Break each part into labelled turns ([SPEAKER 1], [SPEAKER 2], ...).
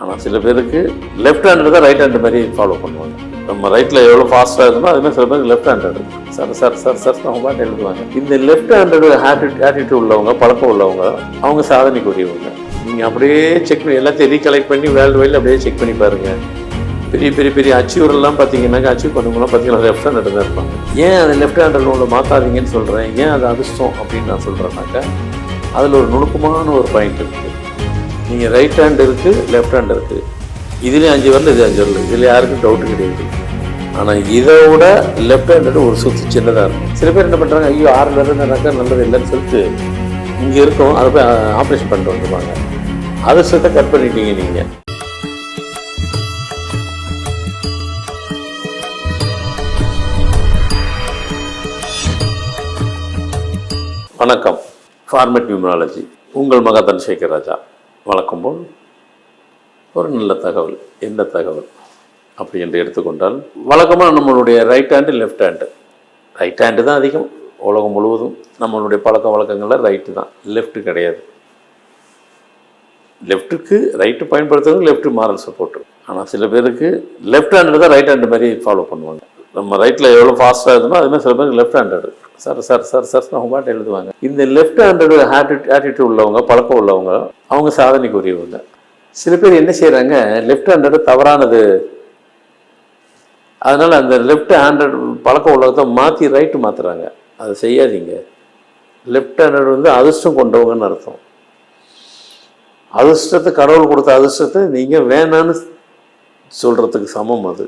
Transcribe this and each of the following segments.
[SPEAKER 1] ஆனால் சில பேருக்கு லெஃப்ட் ஹேண்டில் தான் ரைட் ஹேண்ட் மாதிரி ஃபாலோ பண்ணுவாங்க. நம்ம ரைட்டில் எவ்வளோ ஃபாஸ்ட்டாக இருக்குமோ அதுமாதிரி சில பேருக்கு left handed sir sir sir sir அவங்க பாட்டு எழுதுவாங்க. இந்த லெஃப்ட் ஹேண்டட் ஹேபிட் ஆட்டிடியூட் உள்ளவங்க பழக்கம் உள்ளவங்க அவங்க சாதனைக்குரியவங்க. நீங்கள் அப்படியே செக் பண்ணி எல்லாத்தையும் ரீகலெக்ட் பண்ணி வேர்ல்டு வைடில் அப்படியே செக் பண்ணி பாருங்கள் பெரிய பெரிய பெரிய அச்சீவர்லாம் பார்த்தீங்கன்னாக்கா அச்சீவ் பண்ணும்போது பார்த்தீங்கன்னா லெஃப்ட் ஹேண்டட் தான் இருப்பாங்க. ஏன் அதை லெஃப்ட் ஹேண்டட் உள்ள மாற்றாதீங்கன்னு சொல்கிறேன் ஏன் அது அதிர்ஷ்டம் அப்படின்னு நான் சொல்கிறேன்னாக்கா அதில் ஒரு நுணுக்கமான ஒரு பாயிண்ட் இருக்குது நீங்கள் ரைட் ஹேண்ட் இருக்குது லெஃப்ட் ஹேண்ட் இருக்குது இதுலேயும் அஞ்சு வரல இது அஞ்சு வரல. இதில் யாருக்கும் டவுட்டு கிடையாது. ஆனால் இதை விட லெஃப்ட் ஹேண்டட் ஒரு சுத்து சின்னதாக இருக்கும். சில பேர் என்ன பண்ணுறாங்க ஐயோ ஆறு இருந்தாக்கா நல்லது இல்லைன்னு சொல்லிட்டு இங்கே இருக்கும் அதை போய் ஆப்ரேஷன் பண்ணிட்டு வந்துருவாங்க. அதிர்ஷ்டத்தை கட் பண்ணிட்டீங்க நீங்கள் வணக்கம். ஃபார்மேட் நியூமராலஜி உங்கள் மகா தனசேகர் ராஜா. வளர்க்கும் போல் ஒரு நல்ல தகவல் என்ன தகவல் அப்படி என்று எடுத்துக்கொண்டால் வழக்கமாக நம்மளுடைய right hand left hand right hand தான் அதிகம். உலகம் முழுவதும் நம்மளுடைய பழக்க வழக்கங்களில் ரைட்டு தான். லெஃப்ட்டு கிடையாது. லெஃப்ட்டுக்கு ரைட்டு பயன்படுத்துறது லெஃப்ட் மாரல் சப்போர்ட் ஆனால் சில பேருக்கு லெஃப்ட் ஹேண்டில் தான் ரைட் ஹேண்டு மாதிரி ஃபாலோ பண்ணுவாங்க. நம்ம ரைட்டில் எவ்வளோ ஃபாஸ்ட்டாக இருந்தோமோ அது மாதிரி சில பேருக்கு left handed sir sir sir sir அவங்க எழுதுவாங்க. இந்த லெஃப்ட் ஹேண்டட் ஆட்டிடியூட் உள்ளவங்க பழக்கம் உள்ளவங்க அவங்க சாதனைக்குரியவங்க. சில பேர் என்ன செய்கிறாங்க லெஃப்ட் ஹேண்டட் தவறானது. அதனால் அந்த லெஃப்ட் ஹேண்டட் பழக்கம் உள்ளதை மாற்றி ரைட்டு மாற்றுறாங்க அதை செய்யாதீங்க. லெஃப்ட் ஹேண்டட் வந்து அதிர்ஷ்டம் கொண்டவங்கன்னு அர்த்தம். அதிர்ஷ்டத்தை கடவுள் கொடுத்த அதிர்ஷ்டத்தை நீங்கள் வேணான்னு சொல்கிறதுக்கு சமம் அது.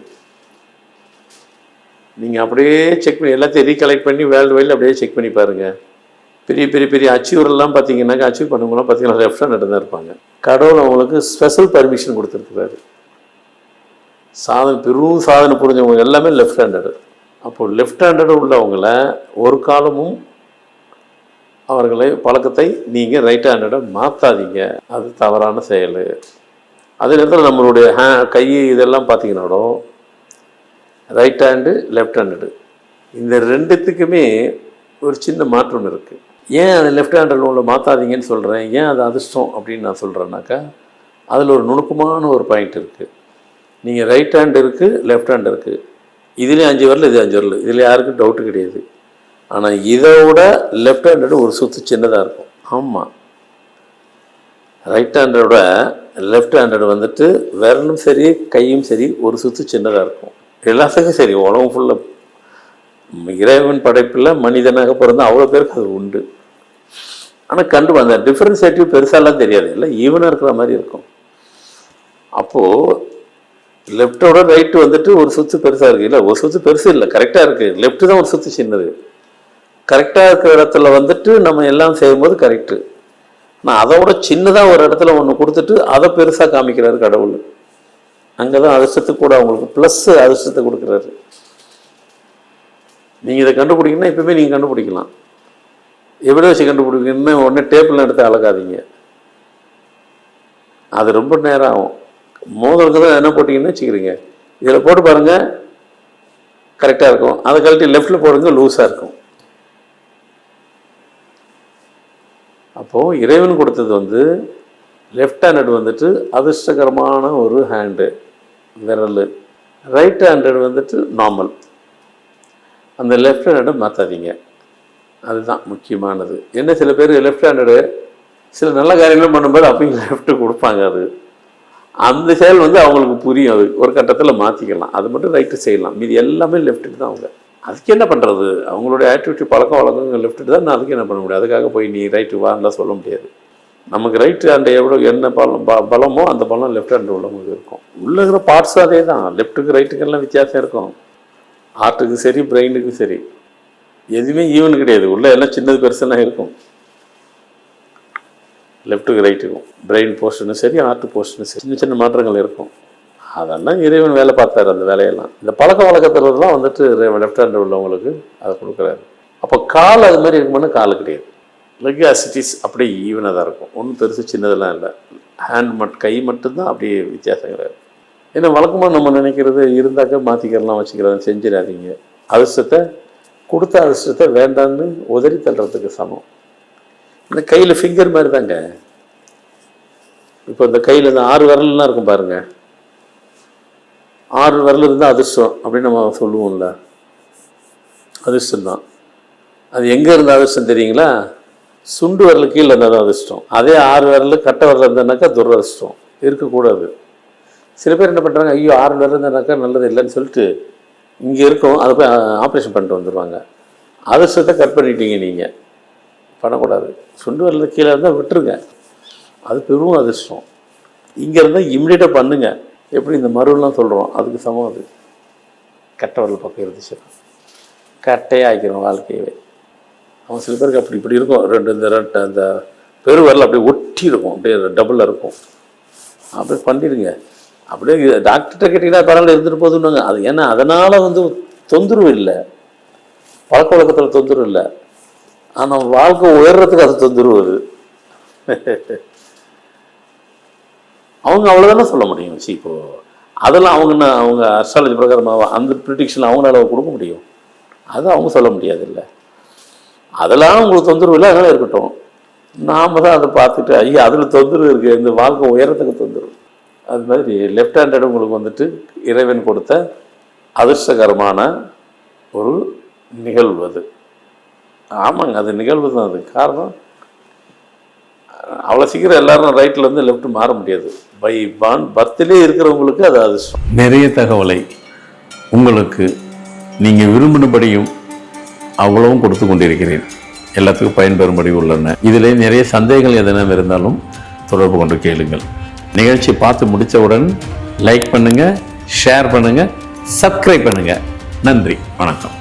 [SPEAKER 1] நீங்கள் அப்படியே செக் பண்ணி எல்லாத்தையும் ரீகலெக்ட் பண்ணி வேர்ல்டு வைடில் அப்படியே செக் பண்ணி பாருங்கள் பெரிய பெரிய பெரிய அச்சீவர் எல்லாம் பார்த்தீங்கன்னாக்கா அச்சீவ் பண்ணவங்களாம் பார்த்தீங்கன்னா லெஃப்ட் ஹேண்டட் தான் இருப்பாங்க. கடவுள் அவங்களுக்கு ஸ்பெஷல் பர்மிஷன் கொடுத்துருக்குறாரு. சாதனை பெரும் சாதனை புரிஞ்சவங்க எல்லாமே லெஃப்ட் ஹேண்டடு அப்போது லெஃப்ட் ஹேண்டடு உள்ளவங்கள ஒரு காலமும் அவர்களை பழக்கத்தை நீங்கள் ரைட் ஹேண்டடை மாற்றாதீங்க அது தவறான செயல். அதே நேரத்தில் நம்மளுடைய ஹே கை இதெல்லாம் பார்த்தீங்கன்னாடோ ரைட் ஹேண்டு லெஃப்ட் ஹேண்டடு இந்த ரெண்டுத்துக்குமே ஒரு சின்ன மாற்றம் இருக்குது ஏன் அது லெஃப்ட் ஹேண்டட் உள்ள மாற்றாதீங்கன்னு சொல்கிறேன் ஏன் அது அதிர்ஷ்டம் அப்படின்னு நான் சொல்கிறேன்னாக்கா அதில் ஒரு நுணுக்கமான ஒரு பாயிண்ட் இருக்குது நீங்கள் ரைட் ஹேண்ட் இருக்குது லெஃப்ட் ஹேண்ட் இருக்குது இதுலேயும் அஞ்சு வரல இது அஞ்சு வரல. இதில் யாருக்கும் டவுட்டு கிடையாது. ஆனால் இதை விட லெஃப்ட் ஹேண்டடு ஒரு சுத்து சின்னதாக இருக்கும். ஆமாம் ரைட் ஹேண்டோட லெஃப்ட் ஹேண்டட் வந்துட்டு விரலும் சரி கையும் சரி ஒரு சுத்து சின்னதாக இருக்கும். எல்லாத்துக்கும் சரி உலகம் ஃபுல்லாக இறைவன் படைப்பில் மனிதனாக பிறந்த அவ்வளோ பேருக்கு அது உண்டு. ஆனால் கண்டு அந்த டிஃப்ரென்சேட்டிவ் பெருசாலாம் தெரியாது. இல்லை ஈவனாக இருக்கிற மாதிரி இருக்கும். அப்போது லெஃப்டோட ரைட்டு வந்துட்டு ஒரு சுத்து பெருசாக இருக்குது இல்லை ஒரு சுத்து பெருசு இல்லை கரெக்டாக இருக்குது லெஃப்ட்டு தான் ஒரு சுத்து சின்னது. கரெக்டாக இருக்கிற இடத்துல வந்துட்டு நம்ம எல்லாம் செய்யும்போது கரெக்டு ஆனால் அதோட சின்னதாக ஒரு இடத்துல ஒன்று கொடுத்துட்டு அதை பெருசாக காமிக்கிறாரு கடவுள். அங்கே தான் அதிர்ஷ்டத்தை கூட அவங்களுக்கு ப்ளஸ் அதிர்ஷ்டத்தை கொடுக்குறாரு. நீங்கள் இதை கண்டுபிடிக்கணும்னா எப்பவுமே நீங்கள் கண்டுபிடிக்கலாம். எப்படி வச்சு கண்டுபிடிக்கணும்னா உடனே டேபிள் எடுத்து அழகாதீங்க அது ரொம்ப நேரம் ஆகும். மோதலுக்கு தான் என்ன போட்டிங்கன்னு வச்சுக்கிறீங்க. இதில் போட்டு பாருங்கள் கரெக்டாக இருக்கும். அதை கழட்டி லெஃப்ட்டில் போடுங்க லூஸாக இருக்கும். அப்போது இறைவன் கொடுத்தது வந்து லெஃப்ட் ஹேண்டட் வந்துட்டு அதிர்ஷ்டகரமான ஒரு ஹேண்டு விரல். ரைட் ஹேண்டட் வந்துட்டு நார்மல் அந்த லெஃப்ட் ஹேண்டை மாற்றாதீங்க அதுதான் முக்கியமானது. என்ன சில பேர் லெஃப்ட் ஹேண்டடு சில நல்ல காரியங்களும் பண்ணும்போது அப்பயும் லெஃப்ட்டு கொடுப்பாங்க அது. அந்த செயல் வந்து அவங்களுக்கு புரியும் அது. ஒரு கட்டத்தில் மாற்றிக்கலாம் அது மட்டும் ரைட்டு செய்யலாம். மீதி எல்லாமே லெஃப்ட்டு தான் அவங்க. அதுக்கு என்ன பண்ணுறது அவங்களுடைய ஆக்டிவிட்டி பழக்க வழக்கங்கள் லெஃப்ட்டு தான். நான் அதுக்கு என்ன பண்ண முடியும்? அதுக்காக போய் நீ ரைட்டு வான்லாம் சொல்ல முடியாது. நமக்கு ரைட்டு ஹேண்டு எவ்வளோ என்ன பலம் ப பலமோ அந்த பலம் லெஃப்ட் ஹேண்டு உள்ளவங்களுக்கு இருக்கும். உள்ள இருக்கிற பார்ட்ஸும் அதே தான். லெஃப்ட்டுக்கு ரைட்டுக்கெல்லாம் வித்தியாசம் இருக்கும். ஹார்ட்டுக்கு சரி பிரெயினுக்கு சரி. எதுவுமே ஈவன் கிடையாது. உள்ளே எல்லாம் சின்னது பெருசெல்லாம் இருக்கும். லெஃப்ட்டுக்கு ரைட்டுக்கும் பிரெயின் போர்ஷனும் சரி ஹார்ட் போர்ஷனும் சரி. சின்ன சின்ன மாற்றங்கள் இருக்கும். அதெல்லாம் இறைவன் வேலை பார்த்தாரு அந்த வேலையெல்லாம். இந்த பழக்க வழக்கத்தில் தான் வந்துட்டு லெஃப்ட் ஹேண்டு உள்ளவங்களுக்கு அதை கொடுக்குறாரு. அப்போ கால் அது மாதிரி இருக்கும்போது கால் கிடையாது. லெகாசிட்டிஸ் அப்படியே ஈவனாக தான் இருக்கும். ஒன்றும் பெருசு சின்னதெல்லாம் இல்லை. ஹேண்ட் மட் கை மட்டும்தான் அப்படியே வித்தியாசங்கள் கிடையாது. ஏன்னா வழக்கமாக நம்ம நினைக்கிறது? இருந்தாக்க மாற்றிக்கிறலாம் வச்சுக்கிறதா செஞ்சிடாதீங்க. அதிர்ஷ்டத்தை கொடுத்த அதிர்ஷ்டத்தை வேண்டான்னு உதறி தள்ளுறதுக்கு சமம். இந்த கையில் ஃபிங்கர் மாதிரி தாங்க. இப்போ இந்த கையில் இந்த ஆறு விரல்லாம் இருக்கும் பாருங்கள் ஆறு விரல் இருந்தால் அதிர்ஷ்டம் அப்படின்னு நம்ம சொல்லுவோம்ல. அதிர்ஷ்டம் தான் அது எங்கே இருந்த அதிர்ஷ்டம் தெரியுங்களா? சுண்டு விரல் கீழே இருந்தால் தான் அதிர்ஷ்டம் அதே ஆறு விரல் கட்டை விரல் இருந்ததுனாக்கா துரதிர்ஷ்டம். இருக்கக்கூடாது. சில பேர் என்ன பண்ணுறாங்க ஐயோ ஆறு விரல் இருந்ததுனாக்கா நல்லது இல்லைன்னு சொல்லிட்டு இங்கே இருக்கும் அதை போய் ஆப்ரேஷன் பண்ணிட்டு வந்துடுவாங்க அதிர்ஷ்டத்தை கட் பண்ணிட்டீங்க நீங்கள் பண்ணக்கூடாது. சுண்டு வரல கீழே இருந்தால் விட்டுருங்க. அது பெரும் அதிர்ஷ்டம். இங்கே இருந்தால் இம்மிடியேட்டாக பண்ணுங்க. எப்படி இந்த மருவெல்லாம் சொல்கிறோம் அதுக்கு சமம் அது. கட்டை வரல பக்கம் இருந்துச்சு கட்டையாக ஆக்கிரும் வாழ்க்கையவே. அவன் சில பேருக்கு அப்படி இப்படி இருக்கும். ரெண்டு இந்த ரெண்டு அந்த பெரு அப்படியே ஒட்டி இருக்கும். அப்படியே டபுளில் இருக்கும். அப்படியே பண்ணிடுங்க. அப்படியே டாக்டர்கிட்ட கேட்டிங்கன்னா பரவாயில்ல இருந்துட்டு போதுன்னுங்க அது ஏன்னா அதனால் வந்து தொந்தரவு இல்லை. பழக்க வழக்கத்தில் தொந்தரவு இல்லை. ஆனால் வாழ்க்கை உயர்றதுக்கு அது தொந்தரவு அது. அவங்க அவ்வளோதானே சொல்ல முடியும்? சி இப்போ அதெல்லாம் அவங்க என்ன அவங்க அஸ்ட்ராலஜி பிரகாரமாக அந்த ப்ரிடிக்ஷன் அவங்களால கொடுக்க முடியும். அது அவங்க சொல்ல முடியாது இல்லை அதெல்லாம் உங்களுக்கு தொந்தரவு இல்லை அதெல்லாம் இருக்கட்டும். நாம் தான் அதை பார்த்துட்டு ஐயா அதில் தொந்தரவு இருக்குது இந்த வாழ்க்கை உயரத்துக்கு தொந்தரவு. அது மாதிரி லெஃப்ட் ஹேண்டட் உங்களுக்கு வந்துட்டு இறைவன் கொடுத்த அதிர்ஷ்டகரமான ஒரு நிகழ்வு அது. ஆமாங்க அது நிகழ்வு தான் அது. காரணம் அவ்வளோ சீக்கிரம் எல்லாரும் ரைட்ல இருந்து லெஃப்ட் மாற முடியாது. பை பான் பர்த்லேயே இருக்கிறவங்களுக்கு அது அதிர்ஷ்டம்.
[SPEAKER 2] நிறைய தகவலை உங்களுக்கு நீங்கள் விரும்பினபடியும் அவ்வளவும் கொடுத்து கொண்டிருக்கிறேன். எல்லாத்துக்கும் பயன்பெறும்படி உள்ளன. இதில் நிறைய சந்தேகங்கள் எதனா இருந்தாலும் தொடர்பு கொண்டு கேளுங்கள். நிகழ்ச்சி பார்த்து முடித்தவுடன் லைக் பண்ணுங்கள் ஷேர் பண்ணுங்கள் சப்ஸ்கிரைப் பண்ணுங்கள் நன்றி வணக்கம்.